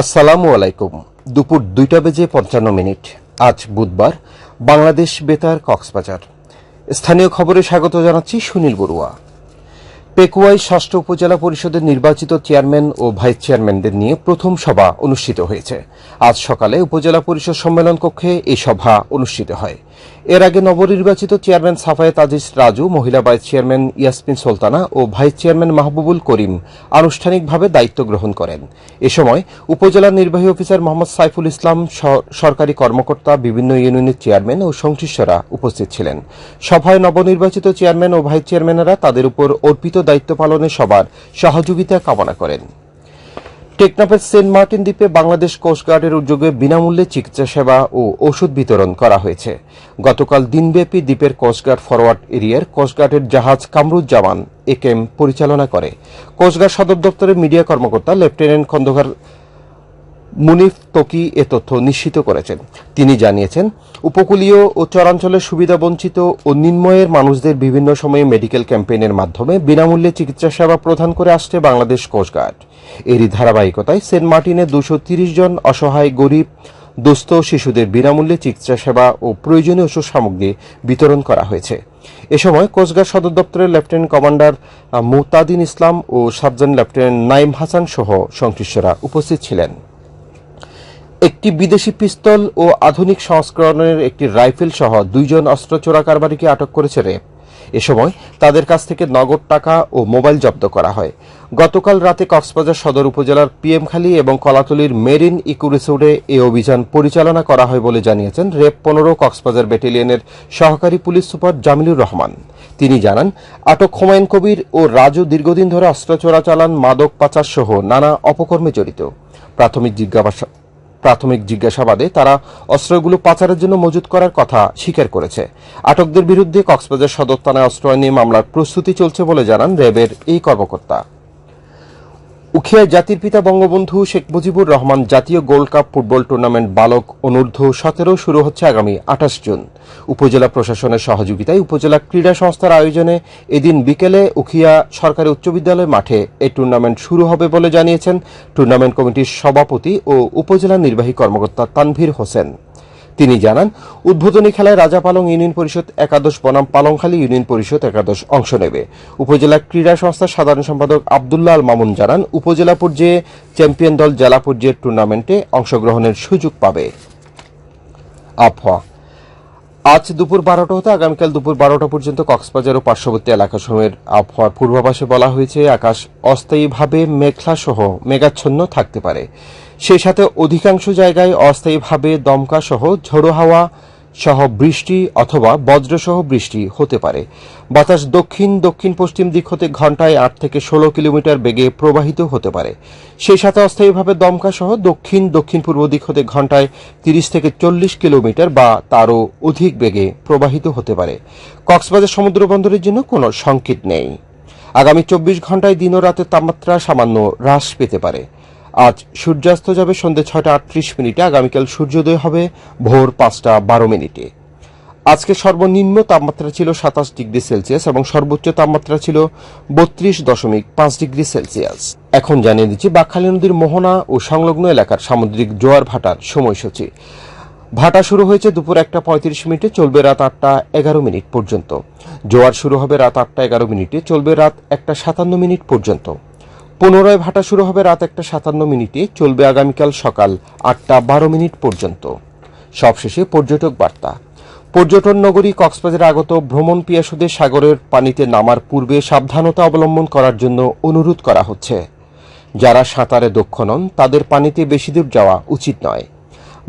আসসালামু আলাইকুম। দুপুর দুইটা বেজে পঞ্চান্ন মিনিট। আজ বুধবার, বাংলাদেশ বেতার কক্সবাজার। স্থানীয় খবরে স্বাগত জানাচ্ছি সুনীল বড়ুয়া। পেকুয়াই ষষ্ঠ উপজেলা পরিষদের নির্বাচিত চেয়ারম্যান ও ভাইস চেয়ারম্যানদের নিয়ে প্রথম সভা অনুষ্ঠিত হয়েছে। আজ সকালে উপজেলা পরিষদ সম্মেলন কক্ষে এই সভা অনুষ্ঠিত হয়। এর আগে নবনির্বাচিত চেয়ারম্যান সাফায়েত আজিজ রাজু, মহিলা ভাইস চেয়ারম্যান ইয়াসমিন সুলতানা ও ভাইস চেয়ারম্যান মাহবুবুল করিম আনুষ্ঠানিকভাবে দায়িত্ব গ্রহণ করেন। এ সময় উপজেলা নির্বাহী অফিসার মোহাম্মদ সাইফুল ইসলাম সরকারি কর্মকর্তা, বিভিন্ন ইউনিয়নের চেয়ারম্যান ও সংশ্লিষ্টরা উপস্থিত ছিলেন। সভায় নবনির্বাচিত চেয়ারম্যান ও ভাইস চেয়ারম্যানেরা তাদের উপর অর্পিত দায়িত্ব পালনে সবার সহযোগিতা কামনা করেন। টেকনাফের সেন্ট মার্টিন দ্বীপে বাংলাদেশ কোস্টগার্ডের উদ্যোগে বিনামূল্যে চিকিৎসা সেবা ও ওষুধ বিতরণ করা হয়েছে। গতকাল দিনব্যাপী দ্বীপের কোস্টগার্ড ফরওয়ার্ড এরিয়ার কোস্টগার্ডের জাহাজ কামরুজ্জামান একেম পরিচালনা করে। কোস্টগার্ড সদর দপ্তরের মিডিয়া কর্মকর্তা লেফটেন্যান্ট খন্দকার মুনিফ তকি এ তথ্য নিশ্চিত করেছেন। তিনি জানিয়েছেন, উপকূলীয় ও চরাঞ্চলের সুবিধাবঞ্চিত ও নিম্নয়ের মানুষদের বিভিন্ন সময়ে মেডিকেল ক্যাম্পেইনের মাধ্যমে বিনামূল্যে চিকিৎসা সেবা প্রদান করে আসছে বাংলাদেশ কোস্টগার্ড এরই ধারাবাহিকতায় সেন্ট মার্টিনে দুশো জন অসহায়, গরিব, দুস্থ শিশুদের বিনামূল্যে চিকিৎসা সেবা ও প্রয়োজনীয় ওষুধ সামগ্রী বিতরণ করা হয়েছে। এ সময় কোস্টগার্ড সদর দপ্তরের লেফটেন্যান্ট কমান্ডার মুতাদিন ইসলাম ও সাবজান লেফটেন্যান্ট নাইম হাসান সহ সংশ্লিষ্টরা উপস্থিত ছিলেন। একটি বিদেশি পিস্তল ও আধুনিক সংস্করণের একটি রাইফেল সহ দুইজন অস্ত্র চোরা কারবারিকে আটক করেছে র্যাব এ সময় তাদের কাছ থেকে নগদ টাকা ও মোবাইল জব্দ করা হয়। গতকাল রাতে কক্সবাজার সদর উপজেলার পিএমখালী এবং কলাতলির মেরিন ইকো রিসোর্টে এ অভিযান পরিচালনা করা হয় বলে জানিয়েছেন রেপ পনেরো কক্সবাজার ব্যাটালিয়নের সহকারী পুলিশ সুপার জামিলুর রহমান। তিনি জানান, আটক হুমায়ুন কবির ও রাজু দীর্ঘদিন ধরে অস্ত্র চোরাচালান, মাদক পাচার সহ নানা অপকর্মে জড়িত। প্রাথমিক জিজ্ঞাসা প্রাথমিক জিজ্ঞাসাবাদে তারা অস্ত্রগুলো পাচারের জন্য মজুত করার কথা স্বীকার করেছে। আটকদের বিরুদ্ধে কক্সবাজার সদর থানায় অস্ত্র নিয়ে মামলার প্রস্তুতি চলছে বলে জানান র্যাবের এই কর্মকর্তা। উখিয়ায় জাতির পিতা বঙ্গবন্ধু শেখ মুজিবুর রহমান জাতীয় গোল্ড কাপ ফুটবল টুর্নামেন্ট বালক অনূর্ধ্ব সতেরো শুরু হচ্ছে আগামী আঠাশ জুন। উপজেলা প্রশাসনের সহযোগিতায় উপজেলা ক্রীড়া সংস্থার আয়োজনে এদিন বিকেলে উখিয়া সরকারি উচ্চ বিদ্যালয় মাঠে এই টুর্নামেন্ট শুরু হবে বলে জানিয়েছেন টুর্নামেন্ট কমিটির সভাপতি ও উপজেলা নির্বাহী কর্মকর্তা তানভীর হোসেন। তিনি জানান, উদ্বোধনী খেলায় রাজাপালং ইউনিয়ন পরিষদ একাদশ, বনাম পালংখালী ইউনিয়ন পরিষদ একাদশ অংশ নেবে। উপজেলা ক্রীড়া সংস্থার সাধারণ সম্পাদক আবদুল্লাহ আল মামুন জানান, উপজেলা পর্যায়ে চ্যাম্পিয়ন দল জেলা পর্যায়ের টুর্নামেন্টে অংশগ্রহণের সুযোগ পাবে। আজ দুপুর বারোটা হতে আগামীকাল দুপুর বারোটা পর্যন্ত কক্সবাজার ও পার্শ্ববর্তী এলাকাসমূহের আবহাওয়ার পূর্বাভাসে বলা হয়েছে, আকাশ অস্থায়ীভাবে মেঘলা সহ মেঘাচ্ছন্ন থাকতে পারে। সেই সাথে অধিকাংশ জায়গায় অস্থায়ীভাবে দমকা সহ ঝোড়ো হাওয়া সহ বৃষ্টি অথবা বজ্রসহ বৃষ্টি হতে পারে। বাতাস দক্ষিণ দক্ষিণ পশ্চিম দিক হতে ঘন্টায় আট থেকে ষোলো কিলোমিটার বেগে প্রবাহিত হতে পারে। সেই সাথে অস্থায়ীভাবে দমকা সহ দক্ষিণ দক্ষিণ পূর্ব দিক হতে ঘন্টায় তিরিশ থেকে চল্লিশ কিলোমিটার বা তারও অধিক বেগে প্রবাহিত হতে পারে। কক্সবাজার সমুদ্র বন্দরের জন্য কোনো সংকেত নেই। আগামী চব্বিশ ঘন্টায় দিন ও রাতের তাপমাত্রা সামান্য হ্রাস পেতে পারে। আজ সূর্যাস্ত যাবে সন্ধ্যে ছয়টা আটত্রিশ মিনিটে। আগামীকাল সূর্যোদয় হবে ভোর পাঁচটা বারো মিনিটে। আজকে সর্বনিম্ন তাপমাত্রা ছিল সাতাশ ডিগ্রি সেলসিয়াস এবং সর্বোচ্চ তাপমাত্রা ছিল বত্রিশ দশমিক পাঁচ ডিগ্রি সেলসিয়াস। এখন জানিয়ে দিচ্ছি বাকখালী নদীর মোহনা ও সংলগ্ন এলাকার সামুদ্রিক জোয়ার ভাটার সময়সূচি। ভাটা শুরু হয়েছে দুপুর একটা পঁয়ত্রিশ মিনিটে, চলবে রাত আটটা এগারো মিনিট পর্যন্ত। জোয়ার শুরু হবে রাত আটটা এগারো মিনিটে, চলবে রাত একটা সাতান্ন মিনিট পর্যন্ত। পুনরায় ভাটা শুরু হবে রাত একটা সাতান্ন মিনিটে। চলবে আগামীকাল সকাল আটটা বারো মিনিট পর্যন্ত। সবশেষে পর্যটক বার্তা। পর্যটন নগরী কক্সবাজারে আগত ভ্রমণ পিয়াসুদের সাগরের পানিতে নামার পূর্বে সাবধানতা অবলম্বন করার জন্য অনুরোধ করা হচ্ছে। যারা সাঁতারে দক্ষ নন, তাদের পানিতে বেশি দূর যাওয়া উচিত নয়।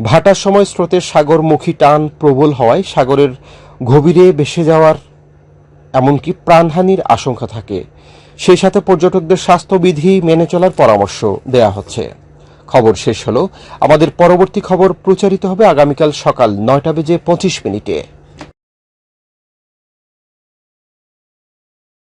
ভাটার সময় স্রোতের সাগরমুখী টান প্রবল হওয়ায় সাগরের গভীরে ভেসে যাওয়ার এমনকি প্রাণহানির আশঙ্কা থাকে। সেই সাথে পর্যটকদের স্বাস্থ্যবিধি মেনে চলার পরামর্শ দেয়া হচ্ছে। খবর শেষ হলো। আমাদের পরবর্তী খবর প্রচারিত হবে আগামীকাল সকাল নয়টা বেজে পঁচিশ মিনিটে।